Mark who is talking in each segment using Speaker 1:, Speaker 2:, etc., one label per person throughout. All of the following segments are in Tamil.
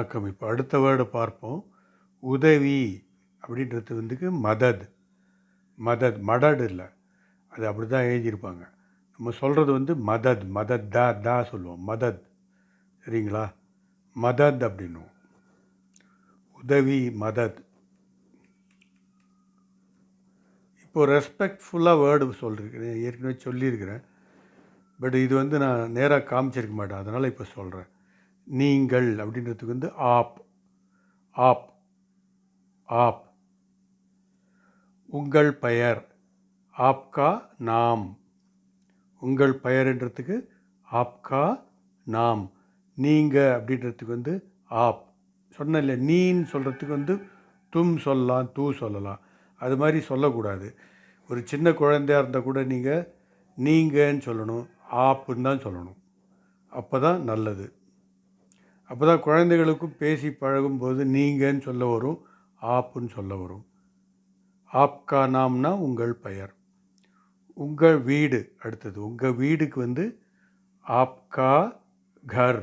Speaker 1: வணக்கம் இப்போ அடுத்த வேர்டு பார்ப்போம். உதவி அப்படின்றது வந்துக்கு மதத். மதத் மடடு இல்லை. அது அப்படி தான் எழுதியிருப்பாங்க. நம்ம சொல்கிறது வந்து மதத் மதத் தா தா சொல்லுவோம். மதத். சரிங்களா? மதத் அப்படின்னும் உதவி மதத். இப்போ ரெஸ்பெக்ட்ஃபுல்லாக வேர்டு சொல்லியிருக்கிறேன். ஏற்கனவே சொல்லியிருக்கிறேன். பட் இது வந்து நான் நேராக காமிச்சிருக்க மாட்டேன். அதனால் இப்போ சொல்கிறேன் நீங்கள் அப்படின்றதுக்கு வந்து ஆப் ஆப் ஆப். உங்கள் பெயர் ஆப்கா நாம். உங்கள் பெயர்ன்றதுக்கு ஆப்கா நாம். நீங்கள் அப்படின்றதுக்கு வந்து ஆப். சொன்ன இல்லை நீன்னு சொல்கிறதுக்கு வந்து தும் சொல்லலாம் தூ சொல்லலாம். அது மாதிரி சொல்லக்கூடாது. ஒரு சின்ன குழந்தையாக இருந்தால் கூட நீங்கள் நீங்கன்னு சொல்லணும் ஆப்புன்னு தான் சொல்லணும். அப்போ தான் நல்லது. அப்போ தான் குழந்தைகளுக்கும் பேசி பழகும்போது நீங்கன்னு சொல்ல வரும் ஆப்புன்னு சொல்ல வரும். ஆப்கா நாம்னா உங்கள் பெயர். உங்கள் வீடு அடுத்தது. உங்கள் வீடுக்கு வந்து ஆப்கா கர்.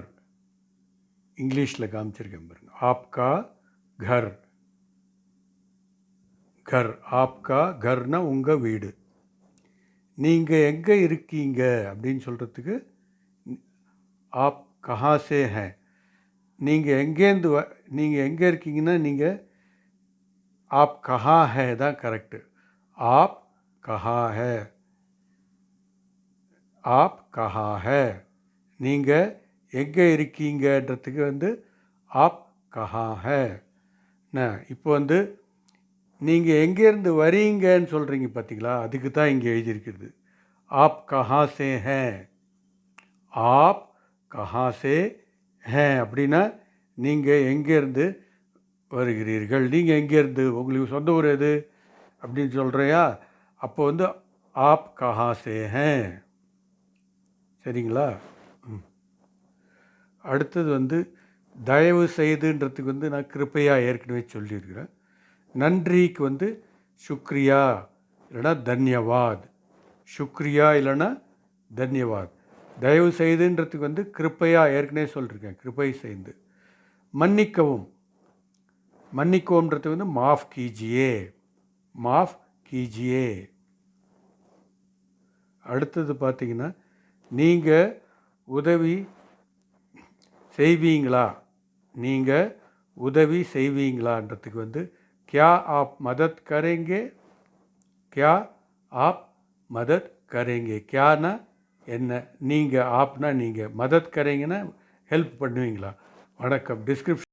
Speaker 1: இங்கிலீஷில் காமிச்சிருக்கேன் பாருங்க. ஆப்கா கர். கர். ஆப்கா கர்னா உங்கள் வீடு. நீங்கள் எங்கே இருக்கீங்க அப்படின்னு சொல்கிறதுக்கு ஆப் கஹாசே ஹேன் நீங்கள் எங்கேருந்து வ நீங்கள் எங்கே இருக்கீங்கன்னா நீங்கள் ஆப் கஹா ஹே தான் கரெக்டு ஆப் கஹா ஹே. ஆப் கஹா ஹே. நீங்கள் எங்கே இருக்கீங்கன்றதுக்கு வந்து ஆப் கஹா ஹே. இப்போ வந்து நீங்கள் எங்கேருந்து வரீங்கன்னு சொல்கிறீங்க பார்த்தீங்களா அதுக்கு தான் இங்கே எழுதியிருக்கிறது. ஆப் கஹா சே ஹே. ஆப் கஹா சே ஹே அப்படின்னா நீங்கள் எங்கேருந்து வருகிறீர்கள்? நீங்கள் எங்கேருந்து? உங்களுக்கு சொந்த ஊர் எது? அப்படின்னு சொல்கிறையா அப்போ வந்து ஆப் கஹா சே ஹே. சரிங்களா? ம். அடுத்தது வந்து தயவு செய்துன்றதுக்கு வந்து நான் கிருப்பையாக ஏற்கனவே சொல்லியிருக்கிறேன். நன்றிக்கு வந்து சுக்ரியா இல்லைன்னா தன்யவாத். சுக்ரியா இல்லைனா தன்யவாத். தயவு செய்துன்றதுக்கு வந்து கிருப்பையாக ஏற்கனவே சொல்லியிருக்கேன் கிருப்பை செய்து. மன்னிக்கவும். மன்னிக்கவும்ன்றது வந்து மாஃப் கீஜியே. மாஃப் கீஜியே. அடுத்தது பார்த்தீங்கன்னா நீங்கள் உதவி செய்வீங்களா? நீங்கள் உதவி செய்வீங்களான்றதுக்கு வந்து கியா ஆப் மதத் கரேங்கே? கியா ஆப் மதத் கரேங்கே. கியானா? என்ன நீங்கள் ஆப்னா நீங்கள் மதத் கரைங்கன்னா ஹெல்ப் பண்ணுவீங்களா? வணக்கம். டிஸ்கிரிப்ஷன்